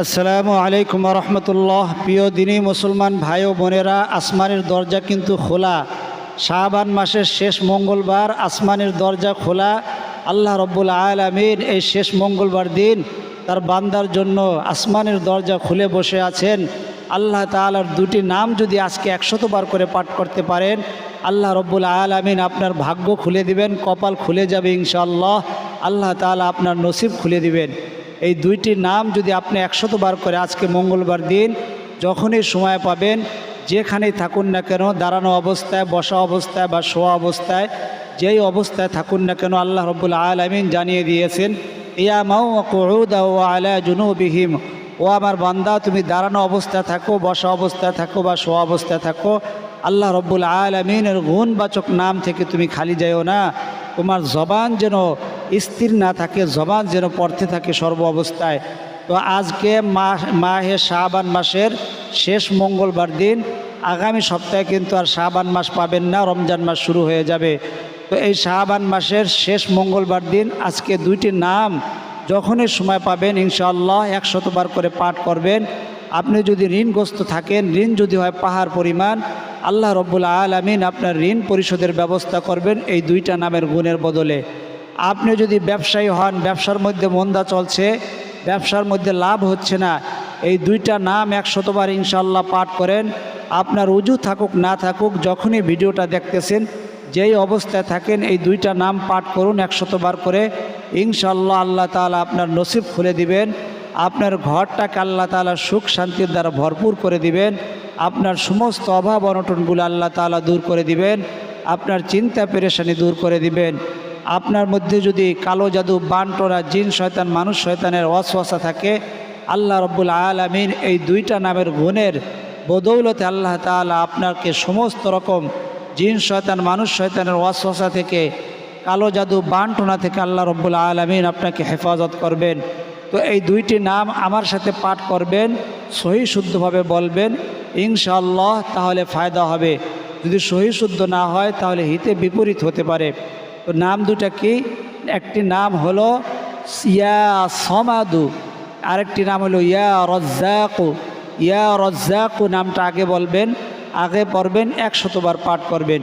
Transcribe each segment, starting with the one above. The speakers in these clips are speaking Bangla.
আসসালামু আলাইকুম রহমতুল্লাহ। প্রিয় দিনী মুসলমান ভাই ও বোনেরা, আসমানের দরজা কিন্তু খোলা। শাহবান মাসের শেষ মঙ্গলবার আসমানের দরজা খোলা। আল্লাহ রব্বুল আলমিন এই শেষ মঙ্গলবার দিন তার বান্দার জন্য আসমানের দরজা খুলে বসে আছেন। আল্লাহ তালার দুটি নাম যদি আজকে একশতবার করে পাঠ করতে পারেন, আল্লাহ রব্বুল আলমিন আপনার ভাগ্য খুলে দিবেন, কপাল খুলে যাবে ইনশাআল্লাহ। আল্লাহ তালা আপনার নসিব খুলে দিবেন। এই দুইটি নাম যদি আপনি একশত বার করে আজকে মঙ্গলবার দিন যখনই সময় পাবেন, যেখানেই থাকুন না কেন, দাঁড়ানো অবস্থায়, বসা অবস্থায় বা শোয়া অবস্থায়, যেই অবস্থায় থাকুন না কেন আল্লাহ রব্বুল আলমিন জানিয়ে দিয়েছেন ইয়া মাউ কৌদা ও আলা জুনুবিহিম ও আমার বান্দা, তুমি দাঁড়ানো অবস্থায় থাকো, বসা অবস্থায় থাকো বা শোয়া অবস্থায় থাকো। আল্লাহ রব্বুল আলমিনের গুণবাচক নাম থেকে তুমি খালি যাইও না। তোমার জবান যেন স্থির না থাকে, জবান যেন পড়তে থাকে সর্ব অবস্থায়। তো আজকে মাহ, মাহে শাহবান মাসের শেষ মঙ্গলবার দিন, আগামী সপ্তাহে কিন্তু আর শাহবান মাস পাবেন না, রমজান মাস শুরু হয়ে যাবে। তো এই শাহবান মাসের শেষ মঙ্গলবার দিন, আজকে দুইটি নাম যখনই সময় পাবেন, ইনশাআল্লাহ একশতবার করে পাঠ করবেন। আপনি যদি ঋণগ্রস্ত থাকেন, ঋণ যদি হয় পাহাড় পরিমাণ, আল্লাহ রব্বুল আলমিন আপনার ঋণ পরিশোধের ব্যবস্থা করবেন এই দুইটা নামের গুণের বদলে। আপনি যদি ব্যবসায়ী হন, ব্যবসার মধ্যে মন্দা চলছে, ব্যবসার মধ্যে লাভ হচ্ছে না, এই দুইটা নাম একশতবার ইনশাল্লাহ পাঠ করেন। আপনার উজু থাকুক, না থাকুক, যখনই ভিডিওটা দেখতেছেন, যেই অবস্থায় থাকেন, এই দুইটা নাম পাঠ করুন একশতবার করে। ইনশাল্লাহ আল্লাহ তালা আপনার নসিব খুলে দিবেন। আপনার ঘরটাকে আল্লাহ তালা সুখ শান্তির দ্বারা ভরপুর করে দিবেন। আপনার সমস্ত অভাব অনটনগুলো আল্লাহ তালা দূর করে দিবেন। আপনার চিন্তা পেরেশানি দূর করে দিবেন। আপনার মধ্যে যদি কালো জাদু বানটোরা জিন, শয়তান, মানুষ, শয়তানের অশ্বাসা থাকে, আল্লাহ রব্বুল আলমিন এই দুইটা নামের গুণের বদৌলতে আল্লাহ তালা আপনাকে সমস্ত রকম জিন, শয়তান, মানুষ, শয়তানের অশ্বাসা থেকে, কালো জাদু বানটোনা থেকে আল্লাহ রব্বুল আলমিন আপনাকে হেফাজত করবেন। তো এই দুইটি নাম আমার সাথে পাঠ করবেন, সহি শুদ্ধভাবে বলবেন, ইনশাআল্লাহ তাহলে ফায়দা হবে। যদি সহি শুদ্ধ না হয় তাহলে হিতে বিপরীত হতে পারে। তো নাম দুটা কি? একটি নাম হলো ইয়া সমাদু, আরেকটি নাম হলো ইয়া রজ্জাকু। ইয়া রজ্জাকু নামটা আগে বলবেন, আগে পড়বেন, একশতবার পাঠ করবেন।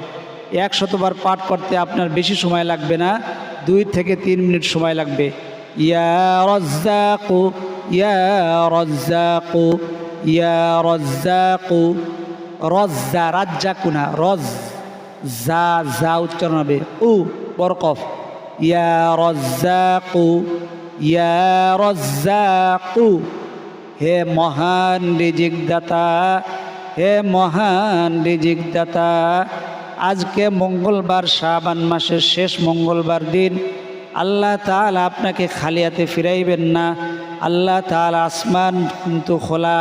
একশতবার পাঠ করতে আপনার বেশি সময় লাগবে না, দুই থেকে তিন মিনিট সময় লাগবে। ইয়া রজ্জাকু ইয়া রজ্জাকু ইয়া রজ্জাকু। রজ্জা রাজ্জাকু না রজ জা জা উচ্চারণ হবে, উ। বরকফ। ইয়া রজ্জাকু ইয়া রজ্জাকু, হে মহান রিজিক দাতা হে মহান রিজিক দাতা আজকে মঙ্গলবার শাবান মাসের শেষ মঙ্গলবার দিন। আল্লাহ তাআলা আপনাকে খালিয়াতে ফিরাইবেন না। আল্লাহ তাআলা আসমান কিন্তু খোলা,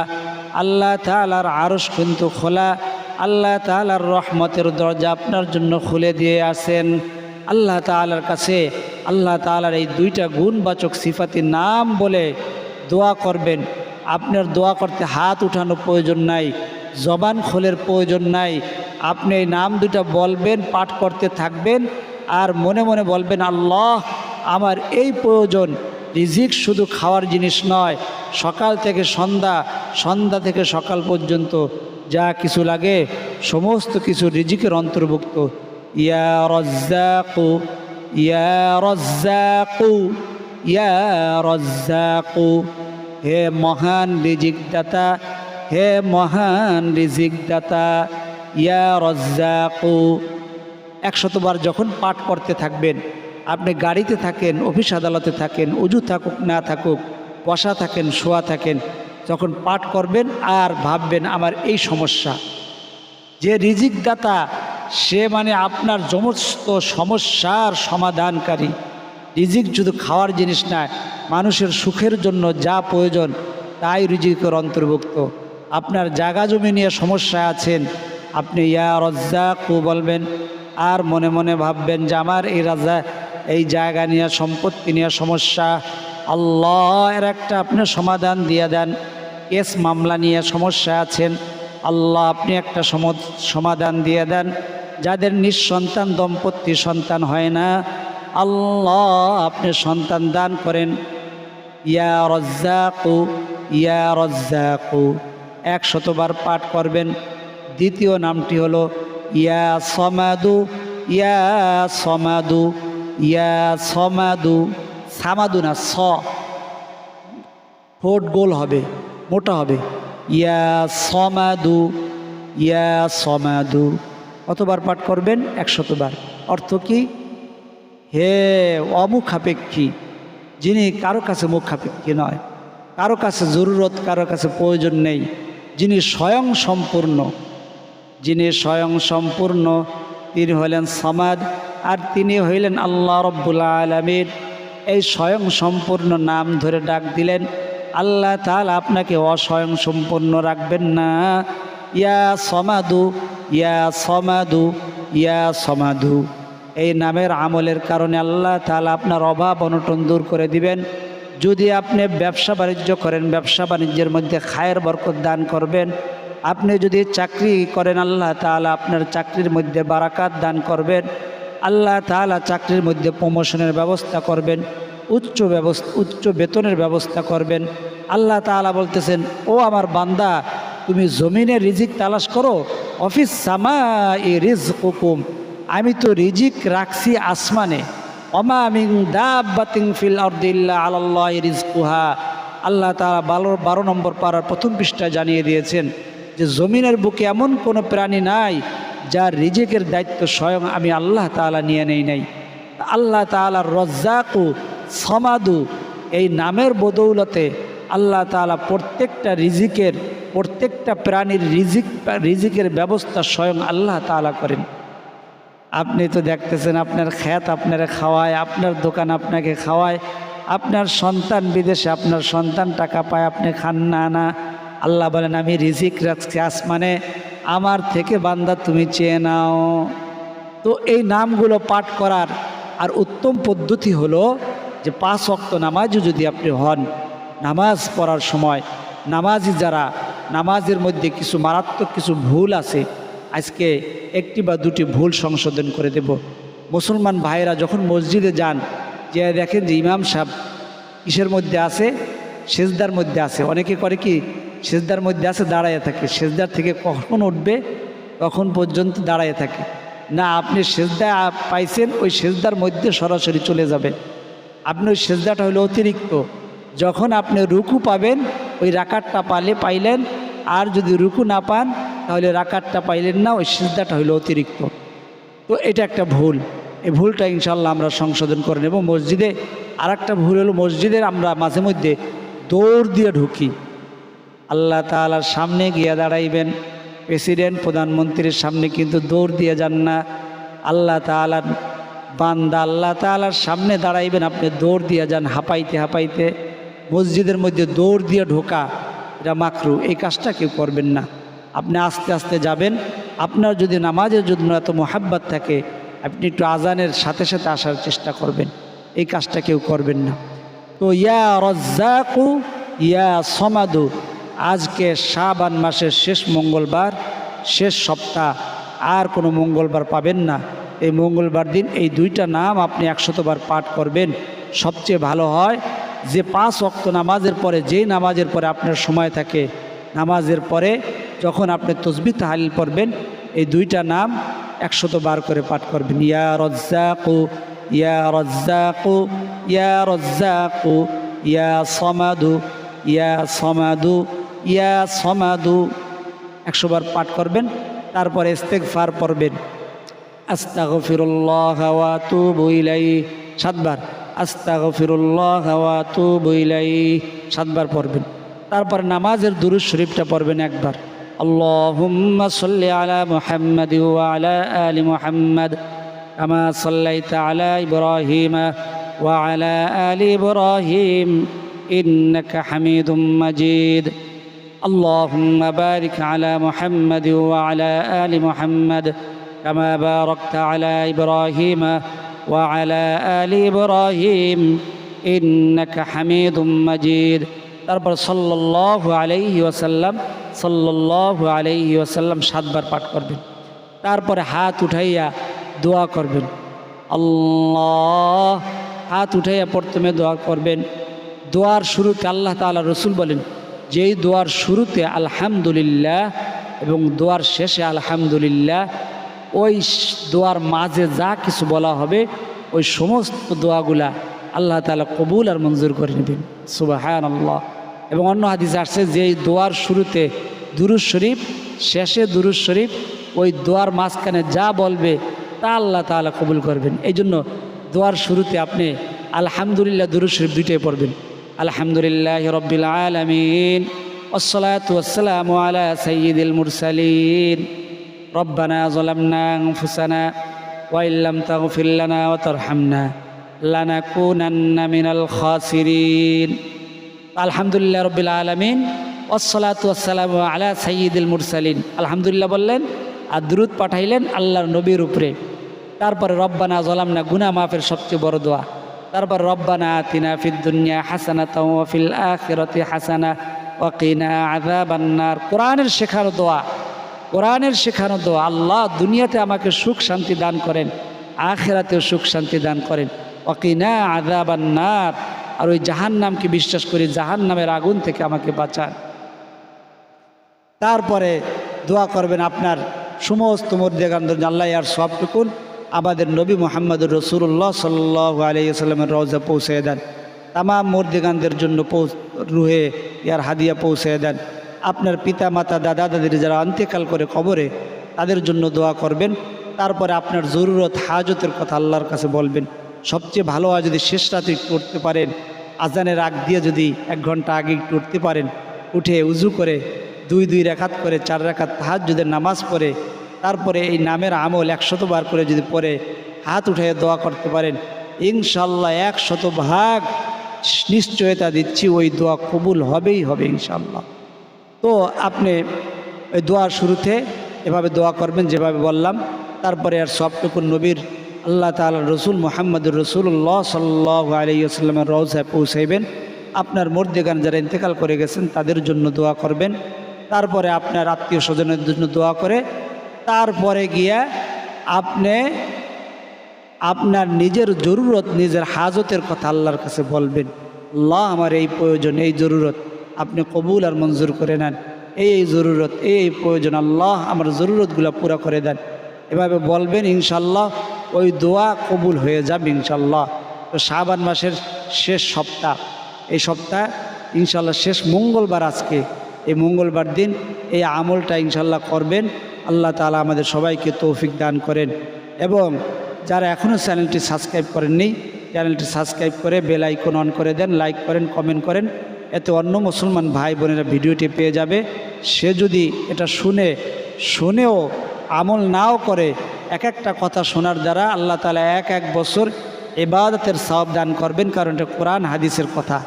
আল্লাহ তাআলার আরশ কিন্তু খোলা, আল্লাহ তাআলার রহমতের দরজা আপনার জন্য খুলে দিয়ে আসেন আল্লাহ তাআলার কাছে আল্লাহ তাআলার এই দুইটা গুণবাচক সিফাতি নাম বলে দোয়া করবেন। আপনার দোয়া করতে হাত উঠানো প্রয়োজন নাই, জবান খোলের প্রয়োজন নাই। আপনি এই নাম দুটা বলবেন, পাঠ করতে থাকবেন আর মনে মনে বলবেন, আল্লাহ, আমার এই প্রয়োজন। রিজিক শুধু খাওয়ার জিনিস নয়, সকাল থেকে সন্ধ্যা সন্ধ্যা থেকে সকাল পর্যন্ত যা কিছু লাগে, সমস্ত কিছু রিজিকের অন্তর্ভুক্ত। ইয়া রজ্জাকু ইয়া রজ্জাকু ইয়া রজ্জাকু। হে মহান রিজিক দাতা হে মহান রিজিক দাতা ইয়া রজ্জাকু। একশতবার যখন পাঠ করতে থাকবেন, আপনি গাড়িতে থাকেন, অফিস আদালতে থাকেন, উজু থাকুক, না থাকুক, বসা থাকেন, শোয়া থাকেন, যখন পাঠ করবেন আর ভাববেন, আমার এই সমস্যা। যে রিজিক দাতা সে মানে আপনার সমস্ত সমস্যার সমাধানকারী। রিজিক শুধু খাওয়ার জিনিস না মানুষের সুখের জন্য যা প্রয়োজন তাই রিজিকের অন্তর্ভুক্ত। আপনার জাগা জমি নিয়ে সমস্যা আছেন, আপনি ইয়া রজ্জাকু বলবেন, আর মনে মনে ভাববেন যে আমার এই রাজা এই জায়গা নিয়ে সম্পত্তি নিয়ে সমস্যা। আল্লাহ এর একটা আপনি সমাধান দিয়ে দেন, কেস মামলা নিয়ে সমস্যা আছেন, আল্লাহ আপনি একটা সমাধান দিয়ে দেন। যাদের নিঃসন্তান দম্পতি সন্তান হয় না, আল্লাহ আপনি সন্তান দান করেন। ইয়া রজ্জাকু ইয়া রজ্জাকু। এক শতবার পাঠ করবেন। দ্বিতীয় নামটি হলো, ইয়া সমাদু ইয়া সমাদু ইয়া সমাদু। সামাদু না, স। ঠোঁট গোল হবে, মোটা হবে। ইয়া সমাদু ইয়া সমাদু। কতবার পাঠ করবেন? একশতবার। অর্থ কি? হে অমুখাপেক্ষী, যিনি কারও কাছে মুখাপেক্ষী নয়, কারও কাছে জরুরত, কারও কাছে প্রয়োজন নেই, যিনি স্বয়ং সম্পূর্ণ, যিনি স্বয়ং সম্পূর্ণ, তিনি হলেন সমাদ আর তিনি হইলেন আল্লাহ রব্বুল আলমীর এই স্বয়ং সম্পূর্ণ নাম ধরে ডাক দিলেন, আল্লাহ তাহলে আপনাকে অস্বয়ং সম্পূর্ণ রাখবেন না। ইয়া সমাদু ইয়া সমাধু ইয়া সমাধু। এই নামের আমলের কারণে আল্লাহ তাহলে আপনার অভাব অনটন দূর করে দিবেন। যদি আপনি ব্যবসা বাণিজ্য করেন, ব্যবসা বাণিজ্যের মধ্যে খায়ের বরকত দান করবেন। আপনি যদি চাকরি করেন, আল্লাহ তাআলা আপনার চাকরির মধ্যে বারাকাত দান করবেন। আল্লাহ তাআলা চাকরির মধ্যে প্রমোশনের ব্যবস্থা করবেন, উচ্চ ব্যবস্থা, উচ্চ বেতনের ব্যবস্থা করবেন। আল্লাহ তাআলা বলতেছেন, ও আমার বান্দা তুমি জমিনে রিজিক তালাশ করো, অফিস সামা ই রিজ হুকুম আমি তো রিজিক রাখছি আসমানে। অমা মিং দাবাতিং ফিল আর্দিল্লা আল্লাহ রিজকুহা। আল্লাহ তারা বারো বারো নম্বর পাড়ার প্রথম পৃষ্ঠা জানিয়ে দিয়েছেন যে জমিনের বুকে এমন কোনো প্রাণী নাই যার রিজিকের দায়িত্ব স্বয়ং আমি আল্লাহ তাআলা নিয়ে নেই নাই। আল্লাহ তাআলার রজ্জাকু সমাদু, এই নামের বদৌলতে আল্লাহ তাআলা প্রত্যেকটা রিজিকের প্রত্যেকটা প্রাণীর রিজিক, রিজিকের ব্যবস্থা স্বয়ং আল্লাহ তাআলা করেন। আপনি তো দেখতেছেন আপনার খ্যাত আপনারা খাওয়ায়, আপনার দোকান আপনাকে খাওয়ায়, আপনার সন্তান বিদেশে আপনার সন্তান টাকা পায়, আপনি খান না না। আল্লাহ বলেন, আমি রিজিক রাখছি আসমানে, আমার থেকে বান্দা তুমি চেয়ে নাও। তো এই নামগুলো পাঠ করার আর উত্তম পদ্ধতি হলো যে পাঁচ অক্ত নামাজও যদি আপনি হন, নামাজ পড়ার সময়, নামাজি যারা নামাজের মধ্যে কিছু মারাত্মক কিছু ভুল আছে, আজকে একটি বা দুটি ভুল সংশোধন করে দেব। মুসলমান ভাইয়েরা, যখন মসজিদে যান, যে দেখেন যে ইমাম সাহেব কিসের মধ্যে আছে? সেজদার মধ্যে আছে। অনেকে করে কি, সেজদার মধ্যে আছে, দাঁড়াইয়ে থাকে। সেজদার থেকে কখন উঠবে? তখন পর্যন্ত দাঁড়াইয়ে থাকে। না, আপনি সেজদা পাইছেন, ওই সেজদার মধ্যে সরাসরি চলে যাবেন আপনি ওই সেজদাটা হলো অতিরিক্ত। যখন আপনি রুকু পাবেন, ওই রাকারটা পালে পাইলেন আর যদি রুকু না পান, তাহলে রাকারটা পাইলেন না, ওই সিজদাটা হইল অতিরিক্ত। তো এটা একটা ভুল। এই ভুলটা ইনশাল্লাহ আমরা সংশোধন করে নেব। মসজিদে আর একটা ভুল হলো, মসজিদের আমরা মাঝে মধ্যে দৌড় দিয়ে ঢুকি। আল্লাহ তালার সামনে গিয়ে দাঁড়াইবেন। প্রেসিডেন্ট, প্রধানমন্ত্রীর সামনে কিন্তু দৌড় দিয়ে যান না। আল্লাহ তালার বান্দা আল্লাহ তালার সামনে দাঁড়াইবেন, আপনি দৌড় দিয়ে যান হাঁপাইতে হাঁপাইতে। মসজিদের মধ্যে দৌড় দিয়ে ঢোকা। এটা মাকরু, এই কাজটা কেউ করবেন না। আপনি আস্তে আস্তে যাবেন, আপনার যদি নামাজের জন্য এত মোহাব্বত থাকে, আপনি একটু আজানের সাথে সাথে আসার চেষ্টা করবেন, এই কাজটা কেউ করবেন না। তো ইয়া রজ্জাকু, ইয়া সমাদু, আজকে শাবান মাসের শেষ মঙ্গলবার, শেষ সপ্তাহ, আর কোনো মঙ্গলবার পাবেন না। এই মঙ্গলবার দিন এই দুইটা নাম আপনি একশতবার পাঠ করবেন, সবচেয়ে ভালো হয় যে পাঁচ অক্ত নামাজের পরে, যেই নামাজের পরে আপনার সময় থাকে, নামাজের পরে যখন আপনি তসবি তাহালিল পড়বেন, এই দুইটা নাম একশত বার করে পাঠ করবেন। ইয়া রজ্জাকু ইয়া রজ্জাকু ইয়া রজ্জাকু, ইয়া সমাদু ইয়া সমাদু ইয়া সমাদু। একশোবার পাঠ করবেন, তারপরে ইস্তেগফার পড়বেন। আস্তাগফিরুল্লাহ ওয়া আতুবু ইলাইহি। সাতবার। আস্তাগফিরুল্লাহ ওয়া আতুবু ইলাইহি সাতবার পড়বেন তারপর নামাজের দুরুদ শরীফটা পড়বেন একবার اللهم صل على محمد وعلى آل محمد كما صليت على إبراهيم وعلى آل إبراهيم إنك حميد مجيد اللهم بارك على محمد وعلى آل محمد كما باركت على إبراهيم وعلى آل إبراهيم إنك حميد مجيد তারপর সাল্লাহ আলাইহি ওয়াসাল্লাম সাল্লাহ আলাইহি ওয়াসাল্লাম সাতবার পাঠ করবেন তারপরে হাত উঠাইয়া দোয়া করবেন আল্লাহ হাত উঠাইয়া প্রথমে দোয়া করবেন দোয়ার শুরুতে আল্লাহ তাআলা রসুল বলেন যেই দোয়ার শুরুতে আলহামদুলিল্লাহ এবং দোয়ার শেষে আলহামদুলিল্লাহ ওই দোয়ার মাঝে যা কিছু বলা হবে, ওই সমস্ত দোয়াগুলা আল্লাহ তালা কবুল আর মঞ্জুর করে নেবেন। সুবাহান আল্লাহ এবং অন্য হাদিস আসছে যে দোয়ার শুরুতে দুরুজ শরীফ, শেষে দুরুজ শরীফ, ওই দোয়ার মাঝখানে যা বলবে তা আল্লাহ তালা কবুল করবেন। এই জন্য দোয়ার শুরুতে আপনি আলহামদুলিল্লাহ দুরুজ শরীফ দুইটাই পড়বেন। আলহামদুলিল্লাহ রবিল আলমিন ওসলাত আলা সঈদুল মুরসালিন। ربنا ظلمنا أنفسنا وإن لم تغفر لنا وترحمنا لنكونن من الخاسرين আলহামদুলিল্লাহ রবিল আলমিন ওসলাত ওসালাম আলা সঈদুল মুরসালিন আলহামদুলিল্লাহ বললেন আর দ্রুত পাঠাইলেন আল্লাহর নবীর উপরে তারপরে রব্বানা জলাম না গুনা মাফের সবচেয়ে বড় দোয়া তারপর রব্বানা আতিনা ফিদ দুনিয়া হাসানা তফিল আখিরতি হাসানা ওয়াকিনা আযাবান্নার কোরআনের শেখানো দোয়া কোরআনের শেখানো দোয়া, আল্লাহ দুনিয়াতে আমাকে সুখ শান্তি দান করেন, আখেরাতেও সুখ শান্তি দান করেন। ওয়াকিনা আযাবান্নার, আর ওই জাহান নামকে বিশ্বাস করি জাহান নামের আগুন থেকে আমাকে বাঁচান। তারপরে দোয়া করবেন আপনার সমস্ত মর্দিগান্ধ আল্লাহ আর সবটুকুন, আমাদের নবী মোহাম্মদ রসুল্লাহ সাল্লাহ আলিয়াল্লামের রওজা পৌঁছে দেন। তামাম মর্দিগানদের জন্য পৌঁছ রুহে ইয়ার হাদিয়া পৌঁছে দেন। আপনার পিতা, মাতা, দাদা, দাদির যারা অন্ত্যকাল করে কবরে, তাদের জন্য দোয়া করবেন। তারপরে আপনার জরুরত হাজতের কথা আল্লাহর কাছে বলবেন। সবচেয়ে ভালো হয় যদি শেষ রাতে উঠতে পারেন। আজানের আগ দিয়ে যদি এক ঘণ্টা আগে একটু উঠতে পারেন। উঠে উজু করে দুই দুই রেখাত করে চার রেখাত হাত যদি নামাজ পড়ে। তারপরে এই নামের আমল একশতবার করে যদি পরে হাত উঠে দোয়া করতে পারেন। ইনশাল্লাহ একশত ভাগ নিশ্চয়তা দিচ্ছি, ওই দোয়া কবুল হবেই হবে ইনশাল্লাহ। তো আপনি ওই দোয়ার শুরুতে এভাবে দোয়া করবেন, যেভাবে বললাম। তারপরে আর সবটুকু নবীর, আল্লাহ তালা রসুল মোহাম্মদুর রসুল্লাহ সাল্লাহ আলিয়াস্লামের রওজায় পৌঁছাইবেন। আপনার মর্দেগান যারা ইন্তেকাল করে গেছেন, তাদের জন্য দোয়া করবেন। তারপরে আপনার আত্মীয় স্বজনের জন্য দোয়া করে, তারপরে গিয়া আপনি আপনার নিজের জরুরত, নিজের হাজতের কথা আল্লাহর কাছে বলবেন। আল্লাহ, আমার এই প্রয়োজন, এই জরুরত। আপনি কবুল আর মঞ্জুর করে নেন। এই এই জরুরত, এই প্রয়োজন আল্লাহ আমার জরুরতগুলো পুরা করে দেন। এভাবে বলবেন ইনশাল্লাহ ওই দোয়া কবুল হয়ে যাবে ইনশাল্লাহ তো শাবান মাসের শেষ সপ্তাহ, এই সপ্তাহ ইনশাল্লাহ শেষ মঙ্গলবার আজকে। এই মঙ্গলবার দিন এই আমলটা ইনশাল্লাহ করবেন। আল্লাহ তালা আমাদের সবাইকে তৌফিক দান করেন। এবং যারা এখনও চ্যানেলটি সাবস্ক্রাইব করেননি, চ্যানেলটি সাবস্ক্রাইব করে বেল আইকন অন করে দেন, লাইক করেন, কমেন্ট করেন। এতে অন্য মুসলমান ভাই বোনেরা ভিডিওটি পেয়ে যাবে। সে যদি এটা শুনে, শুনেও আমল নাও করে, এক একটা কথা শোনার দ্বারা আল্লাহ তালা এক এক বছর এবাদতের সব দান করবেন, কারণ এটা কোরআন হাদিসের কথা।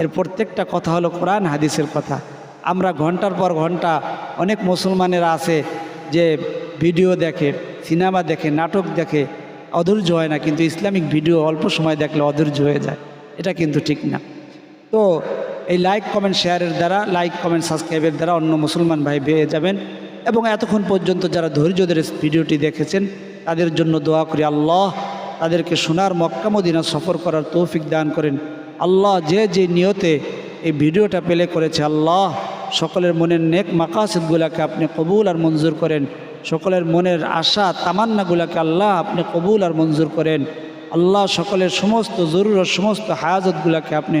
এর প্রত্যেকটা কথা হলো কোরআন হাদিসের কথা। আমরা ঘণ্টার পর ঘণ্টা অনেক মুসলমানেরা আছে যে ভিডিও দেখে, সিনেমা দেখে, নাটক দেখে, অধৈর্য হয় না, কিন্তু ইসলামিক ভিডিও অল্প সময় দেখলে অধৈর্য হয়ে যায়। এটা কিন্তু ঠিক না। তো এই লাইক কমেন্ট শেয়ারের দ্বারা লাইক কমেন্ট সাবস্ক্রাইবের দ্বারা অন্য মুসলমান ভাই পেয়ে যাবেন। এবং এতক্ষণ পর্যন্ত যারা ধৈর্য ধরে ভিডিওটি দেখেছেন, তাদের জন্য দোয়া করি আল্লাহ, তাদেরকে সোনার মক্কা মদিনা সফর করার তৌফিক দান করেন। আল্লাহ যে যে নিয়তে এই ভিডিওটা পেলে করেছে, আল্লাহ সকলের মনের নেক মাকাসিদগুলাকে আপনি কবুল আর মঞ্জুর করেন। সকলের মনের আশা, তামান্নাগুলাকে আল্লাহ আপনি কবুল আর মঞ্জুর করেন। আল্লাহ সকলের সমস্ত জরুর সমস্ত হায়াজতগুলাকে আপনি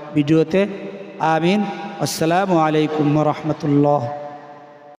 ভিডিওতে আমিন আসসালামু আলাইকুম রহমতুল্লাহ